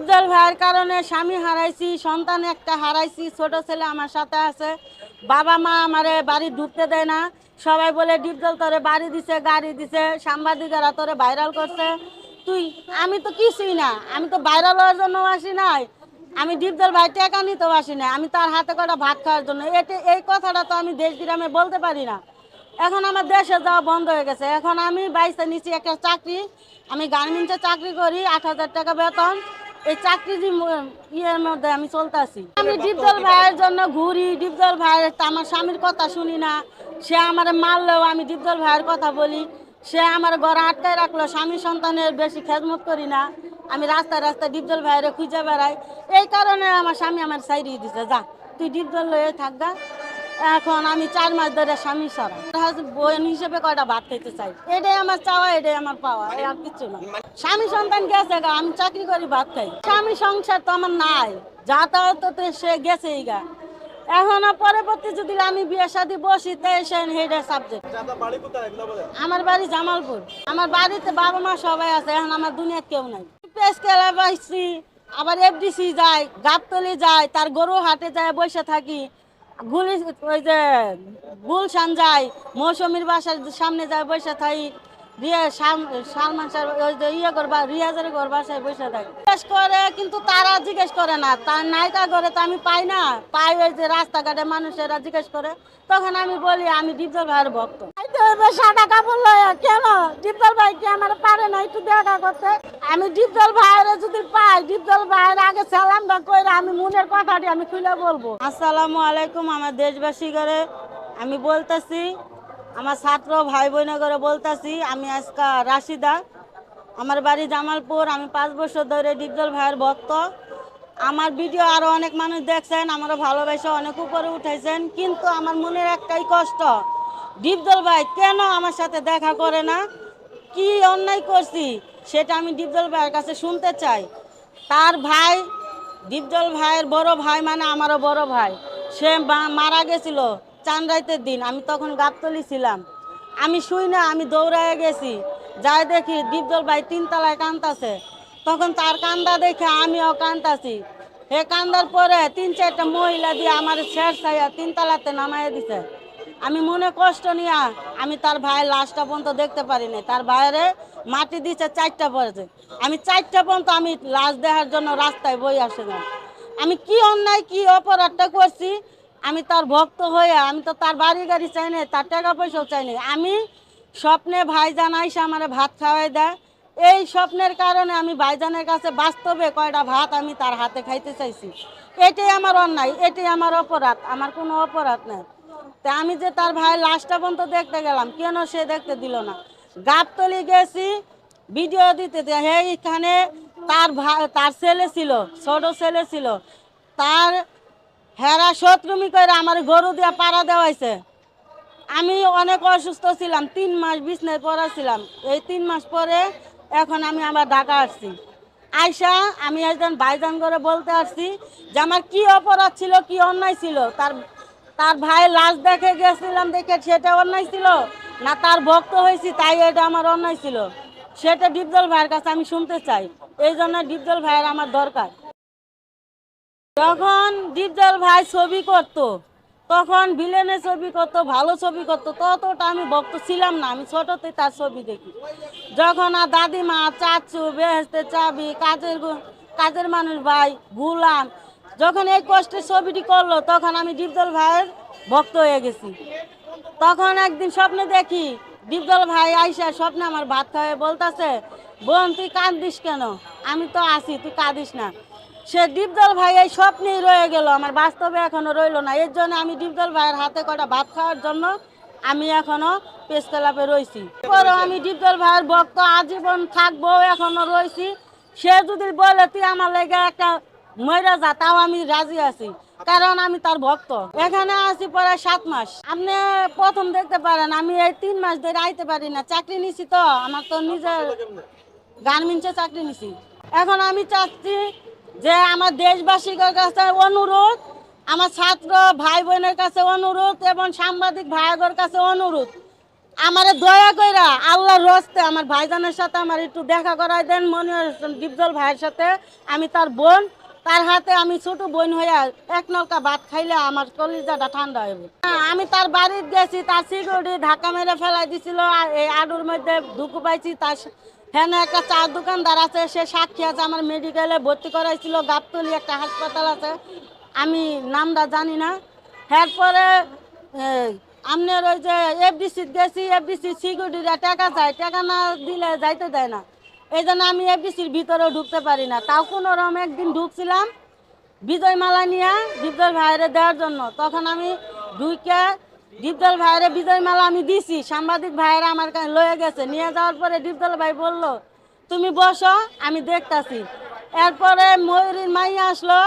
ডিপজল ভাইয়ের কারণে স্বামী হারাইছি, সন্তান একটা হারাইছি, ছোট ছেলে আমার সাথে আছে। বাবা মা আমারে বাড়ি ঢুকতে দেয় না। সবাই বলে, ডিপজল তোরে বাড়ি দিছে, গাড়ি দিছে, সাংবাদিকেরা তোরে ভাইরাল করছে। তুই, আমি তো কিছুই না, আমি তো ভাইরাল হওয়ার জন্য আসি নাই। আমি ডিপজল ভাই টাকা নিতেও আসি না আমি তার হাতে কটা ভাত খাওয়ার জন্য। এটা, এই কথাটা তো আমি দেশ গ্রামে বলতে পারি না। এখন আমার দেশে যাওয়া বন্ধ হয়ে গেছে। এখন আমি বাইসে নিচ্ছি একটা চাকরি। আমি গার্মেন্টসে চাকরি করি, আট হাজার টাকা বেতন। এই চাকরি ইয়ের মধ্যে আমি চলতেছি আমি ডিপজল ভাইয়ের জন্য ঘুরি ডিপজল ভাইয়ের আমার স্বামীর কথা শুনি না। সে আমার মারলেও আমি ডিপজল ভাইয়ের কথা বলি। সে আমার ঘরে আটকায় রাখল স্বামী সন্তানের বেশি খেদমত করি না। আমি রাস্তায় রাস্তায় ডিপজল ভাইয়ের খুঁজে বেড়াই। এই কারণে আমার স্বামী আমার সাইডে দিছে যা। তুই ডিপজল লয়ে থাকগা এখন আমি চার মাস ধরে স্বামী সারা বোন হিসেবে কয়টা ভাত খেতে চাই? এটাই আমার চাওয়া এটাই আমার পাওয়া আর কিছু না। স্বামী সন্তান গেছে গা আমি চাকরি করি ভাত খাই। স্বামী সংসার তো আমার নাই যাতায়াত তো সে গেছেই গা। এখন পরবর্তী যদি আমি বিয়ে শাদি বসি তাই সে হেডে সাবজেক্ট আমার বাড়ি জামালপুর। আমার বাড়িতে বাবা মা সবাই আছে এখন আমার দুনিয়ার কেউ নাই। পেস খেলা পাইছি আবার এফডিসি যায় গাবতলি যায় তার গরু হাটে যায় বসে থাকি। গুলি ওই যে গুলশান যায় মৌসুমীর বাসার সামনে যায় বসে থাকি রিয়া সালমান স্যার ওই যে ইয়ে করবা রিয়াজের ঘর বাসায় বসে থাকে। জিজ্ঞেস করে কিন্তু তারা জিজ্ঞেস করে না। তার নায়িকা ঘরে তো আমি পাই না। পাই ওই যে রাস্তাঘাটে মানুষেরা জিজ্ঞেস করে। তখন আমি বলি আমি ডিপজল ভাইয়ের ভক্ত। সাদা কাপড় লয় কেন? ডিপজল ভাই কি আমার পারে না? একটু দেখা করতে। আমি ডিপজল ভাইয়ের যদি পাই ডিপজল ভাইয়ের আগে সালামটা কইরা আমি মনের কথাটি আমি খুলে বলব। আসসালামু আলাইকুম আমার দেশবাসী করে আমি বলতেছি আমার ছাত্র ভাই বোনে করে বলতেছি, আমি আজকে রাশিদা। আমার বাড়ি জামালপুর, আমি পাঁচ বছর ধরে ডিপজল ভাইয়ের ভক্ত। আমার ভিডিও আরও অনেক মানুষ দেখছেন, আমারও ভালোবাসে অনেক উপরে উঠেছেন, কিন্তু আমার মনের একটাই কষ্ট, ডিপজল ভাই কেন আমার সাথে দেখা করে না? কি অন্যায় করছি? সেটা আমি ডিপজল ভাইয়ের কাছে শুনতে চাই। তার ভাই, ডিপজল ভাইয়ের বড় ভাই মানে আমারও বড় ভাই। সে মারা গেছিল। চাঁদরাইতের দিন, আমি তখন গাবতলি ছিলাম। আমি শুই না, আমি দৌড়ায় গেছি। যাই দেখি ডিপজল ভাই তিনতলায় কান্দাছে তখন তার কান্দা দেখে আমিও কান্দাছি হে কান্দার পরে তিন চারটা মহিলা দিয়ে আমার শেষ ছাইয়া তিনতলাতে নামাইয়া দিছে। আমি মনে কষ্ট নিয়া আমি তার ভাইয়ের লাশটা পর্যন্ত দেখতে পারি নাই। তার ভাইয়েরে মাটি দিছে চারটা পড়েছে আমি চারটা পর্যন্ত আমি লাশ দেখার জন্য রাস্তায় বই আসে না আমি কি অন্যায়, কি অপরাধটা করছি? আমি তার ভক্ত হয়ে, আমি তো তার বাড়ি গাড়ি চাই না তার টাকা পয়সাও চাই না আমি স্বপ্নে ভাইজান আইসা আমার ভাত খাওয়াই দেয়। এই স্বপ্নের কারণে আমি ভাইজানের কাছে বাস্তবে কয়টা ভাত আমি তার হাতে খাইতে চাইছি। এটাই আমার অন্যায়, এটাই আমার অপরাধ, আমার কোনো অপরাধ নেই। তা আমি যে তার ভাই লাশটা পর্যন্ত দেখতে গেলাম, কেন সে দেখতে দিল না? গাবতলি গেছি, ভিডিও দিতে এখানে তার ভাই তার ছেলে ছিল, ছোট ছেলে ছিল, তার হেরা শত্রুমি করে আমার গরু দিয়া পাড়া দেওয়াইছে। আমি অনেক অসুস্থ ছিলাম, তিন মাস বিছনায় পড়া ছিলাম। এই তিন মাস পরে এখন আমি আবার ঢাকা আসছি। আয়সা আমি একজন ভাইজান করে বলতে আসছি যে আমার কি অপরাধ ছিল, কি অন্যায় ছিল? তার তার ভাই লাশ দেখে গেছিলাম দেখে সেটা অন্যায় ছিল? না তার ভক্ত হয়েছি তাই এটা আমার অন্যায় ছিল? সেটা ডিপজল ভাইয়ের কাছে আমি শুনতে চাই। এই জন্য ডিপজল ভাইয়ের আমার দরকার। যখন ডিপজল ভাই ছবি করত, তখন ভিলেনের ছবি করত, ভালো ছবি করত, ততটা আমি ভক্ত ছিলাম না, আমি ছোটতে তার ছবি দেখি। যখন আর দাদিমা, চাচু বেহেস্তে চাবি, কাজের কাজের মানুষ ভাই, গুলাম, যখন এই কষ্টের ছবিটি করল, তখন আমি ডিপজল ভাইয়ের ভক্ত হয়ে গেছি। তখন একদিন স্বপ্নে দেখি ডিপজল ভাই আইসা স্বপ্নে আমার ভাত খাওয়াই বলতাছে, বোন, তুই কাঁদিস কেন? আমি তো আছি, তুই কাঁদিস না। সে ডিপজল ভাই এই স্বপ্নেই রয়ে গেল আমার বাস্তবে এখনও রইল না। এর জন্য আমি ডিপজল ভাইয়ের হাতে কটা ভাত খাওয়ার জন্য আমি এখনও পেস ক্লাবে রয়েছি পরে আমি ডিপজল ভাইয়ের ভক্ত আজীবন থাকব এখনও রয়েছি সে যদি বলে তুই আমার লেগে একটা ময়রা যা তাও আমি রাজি আছি। কারণ আমি তার ভক্ত। এখানে আছি পরে সাত মাস। আপনি প্রথম দেখতে পারেন আমি এই তিন মাস ধরে আইতে পারি না। চাকরি নিছি তো আমার তো নিজের গার্মেন্টসে চাকরি নিছি। এখন আমি চাচ্ছি যে আমার দেশবাসীর কাছে অনুরোধ, আমার ছাত্র ভাই বোনের কাছে অনুরোধ এবং সাংবাদিক ভাইয়ের কাছে অনুরোধ। আমারে দয়া কইরা আল্লাহ রস্তে আমার ভাইজানের সাথে আমার একটু দেখা করাই দেন হোসেন ডিপজল ভাইয়ের সাথে। আমি তার বোন, তার হাতে আমি ছোট বোন হইয়া এক নলকা ভাত খাইলে আমার কলিজাটা ঠান্ডা হইব। আমি তার বাড়িতে গেছি, তার সিকিউরিটি ধাক্কা মেরে ফেলাই দিছিল এই আডুর মধ্যে ঢুকু পাইছি, তার হ্যাঁ একটা চা দোকানদার আছে, সে সাক্ষী আছে, আমার মেডিকেলে ভর্তি করাইছিল, গাবতলি একটা হাসপাতাল আছে। আমি নামটা জানি না। এরপরে আপনার ওই যে এফডিসি গেছি এফডিসি সিকিউরিটিরা টাকা চায়, টাকা না দিলে যাইতে দেয় না। এই জন্য আমি এফডিসির ভিতরেও ঢুকতে পারি না। তাও কোনো রকম একদিন ঢুকছিলাম, বিজয় মালা নিয়ে দীপদল ভাইরে দেওয়ার জন্য। তখন আমি ঢুকে দীপদল ভাইরে বিজয় মালা আমি দিছি, সাংবাদিক ভাইয়েরা আমার কাছে লয়ে গেছে। নিয়ে যাওয়ার পরে দীপদল ভাই বলল, তুমি বসো, আমি দেখতাছি। এরপরে ময়ূরীর মাই আসলো,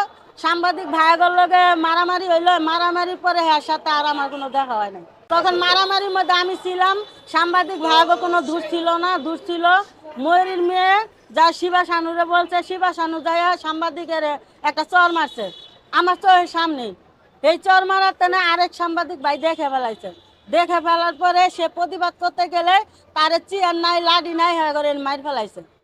সাংবাদিক ভাইগর লগে মারামারি হইল মারামারি পরে হ্যাঁ সাথে আর আমার কোনো দেখা হয় নাই। তখন মারামারির মধ্যে আমি ছিলাম, সাংবাদিক ভাইগো কোনো দূর ছিল না দূর ছিল ময়ূরীর মেয়ে, যা শিবা শানুরে বলছে, শিবা শানু যাইয়া সাংবাদিকের একটা চর মারছে, আমার চোখের সামনেই। এই চর মারার টানে আরেক সাংবাদিক ভাই দেখে ফেলাইছে। দেখে ফেলার পরে সে প্রতিবাদ করতে গেলে তার চেয়ার নাই লাডি নাই, হয়ে করে মার ফেলাইছে।